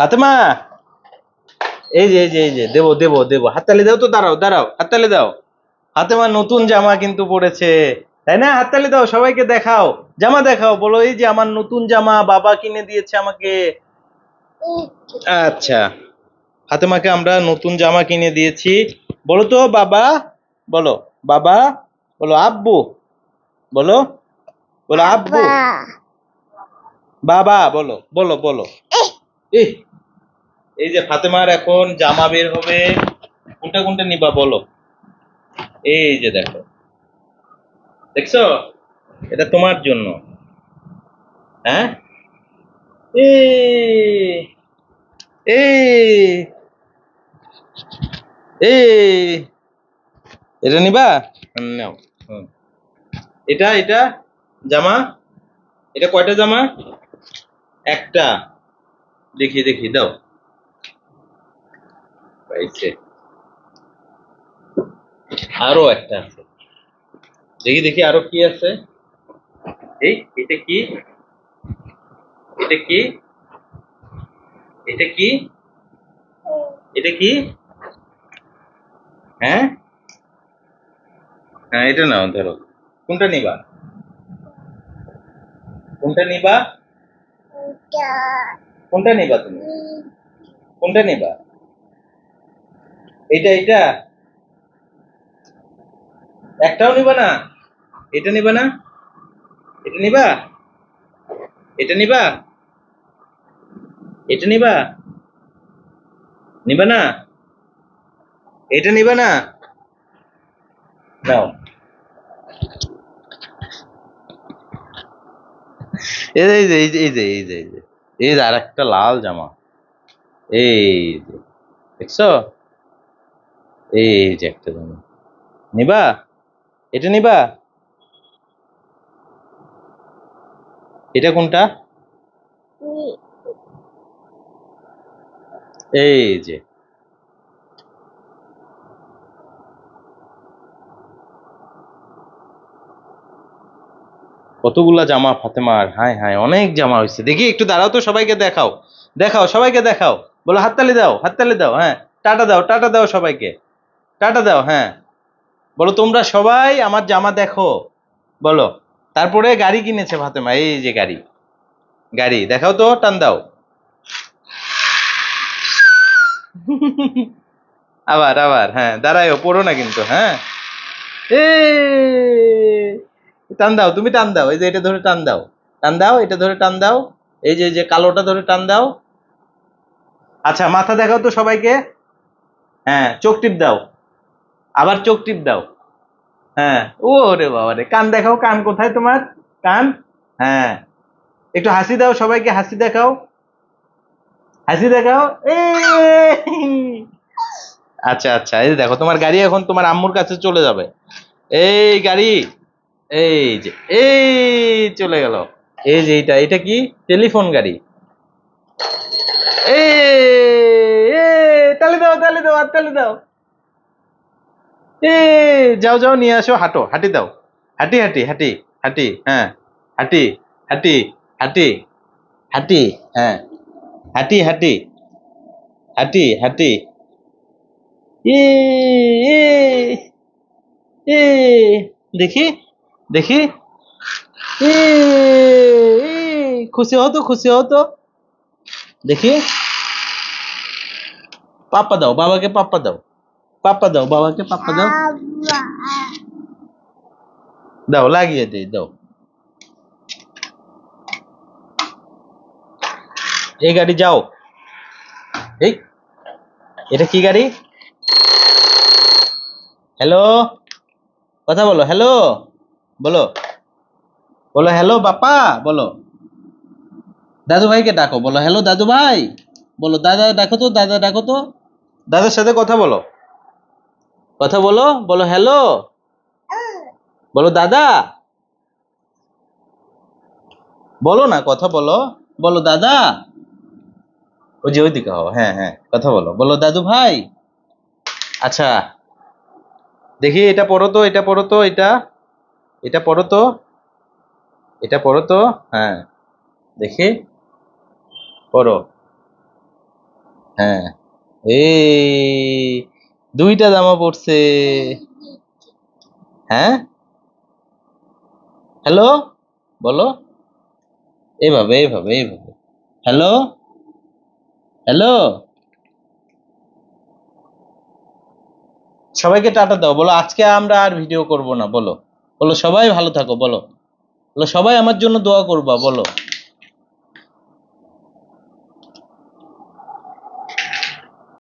ফাতেমা! এই যে এই যে এই যে দেবো দেবো দেবো। হাততালি দাও তো দাঁড়াও দাঁড়াও হাততালি দাও। ফাতেমা নতুন জামা কিন্তু পড়েছে। তাই না? হাততালি দাও সবাইকে দেখাও। জামা দেখাও বলো এই যে আমার নতুন জামা বাবা কিনে দিয়েছে আমাকে। আচ্ছা। ফাতেমাকে আমরা নতুন জামা কিনে দিয়েছি। বলো তো বাবা বলো বাবা বলো আব্বু বলো বলো আব্বু। বাবা। বলো বলো বলো। ইহ, এই যে ফাতেমার এখন জামা বের হবে, কোনটা কোনটা নিবা বলো? এই যে দেখো। দেখছ? এটা তোমার জন্য। হ্যাঁ? এটা নিবা? নাও। এটা এটা জামা? এটা কয়টা জামা? একটা। দেখি দেখি, দাও। পাইছে আরও একটা আছে। দেখি দেখি আরও কি আছে। এই এটা কি? এটা কি? এটা কি? এটা কি? হ্যাঁ? হ্যাঁ এটা নাও ধরো। কোনটা নিবা? কোনটা নিবা? কোনটা? নিবা তুমি? কোনটা নিবা? এইটা এইটা। একটাও নিবা না? এটা নিবা না? এটা নিবা? এটা নিবা? এটা নিবা? নিবা না? এটা নিবা না? নাও। এই যে এই যে এই যে এই যে এই যে এই যে আর একটা লাল জামা। এই দেখছ? এই যে একটা জামা। নিবা? এটা নিবা? এটা কোনটা? এই যে। কতগুলা জামা ফাতেমার? হায় হায়, অনেক জামা হয়েছে দেখি, একটু দাঁড়াও তো, সবাইকে দেখাও। দেখাও, সবাইকে দেখাও। বলো, হাততালি দাও হাততালি দাও হ্যাঁ। টাটা দাও টাটা দাও সবাইকে। টাটা দাও হ্যাঁ। বলো, তোমরা সবাই আমার জামা দেখো। বলো, তারপরে গাড়ি কিনেছে ফাতেমা, এই যে গাড়ি। গাড়ি, দেখাও তো, টান দাও। আবার আবার হ্যাঁ দাঁড়ায়ও, পড়ো না কিন্তু হ্যাঁ। এ টান দাও, তুমি টান দাও, এই যে এটা ধরে টান দাও। টান দাও, এটা ধরে টান দাও, এই যে যে কালোটা ধরে টান দাও। আচ্ছা মাথা দেখাও তো সবাইকে। হ্যাঁ চোখ টিপ দাও। আবার চোখ টিপ দাও। হ্যাঁ। ও রে বাবা রে কান দেখাও কান কোথায় তোমার? কান? হ্যাঁ। একটু হাসি দাও সবাইকে হাসি দেখাও। হাসি দেখাও। আচ্ছা আচ্ছা এই দেখো তোমার গাড়ি এখন তোমার আম্মুর কাছে চলে যাবে। এই গাড়ি এই যে এই চলে গেল। এই যে এইটা এটা কি? টেলিফোন গাড়ি। এই, তালি দাও তালি দাও আর তালি দাও। এ যাও যাও নিয়ে আসো হাঁটো হাঁটি দাও। হাঁটি হাঁটি হাঁটি হাঁটি হ্যাঁ হাঁটি হাঁটি হাঁটি হাঁটি হ্যাঁ হাঁটি হাঁটি হাঁটি হাঁটি। এ দেখি দেখি। এ, খুশি হও তো খুশি হও তো। দেখি। পাপ্পা দাও বাবাকে পাপ্পা দাও। পাপ্পা দাও বাবাকে পাপ্পা দাও দাও লাগিয়ে দিই দাও এই গাড়ি যাও এই এটা কি গাড়ি হ্যালো কথা বলো হ্যালো বলো বলো হ্যালো বাপা বলো দাদু ভাইকে ডাকো বলো হ্যালো দাদু ভাই বলো দাদা ডাকো তো দাদা ডাকো তো দাদার সাথে কথা বলো। কথা বলো বলো হ্যালো বলো দাদা। বলো না, কথা বলো। বলো দাদা। ওই যে ওইদিকে হও হ্যাঁ হ্যাঁ কথা বলো। বলো দাদু ভাই। আচ্ছা দেখি, এটা পড়ো তো, এটা পড়ো তো, এটা। এটা পড়ো তো। এটা পড়ো তো হ্যাঁ দেখি। পড়ো। হ্যাঁ এই দুইটা জামা পড়ছে হ্যাঁ? হ্যালো? বলো। এইভাবে এইভাবে এইভাবে। হ্যালো? হ্যালো? সবাইকে টাটা দাও। বলো, আজকে আমরা আর ভিডিও করব না, বলো। বলো, সবাই ভালো থাকো, বলো। বলো, সবাই আমার জন্য দোয়া করবা, বলো।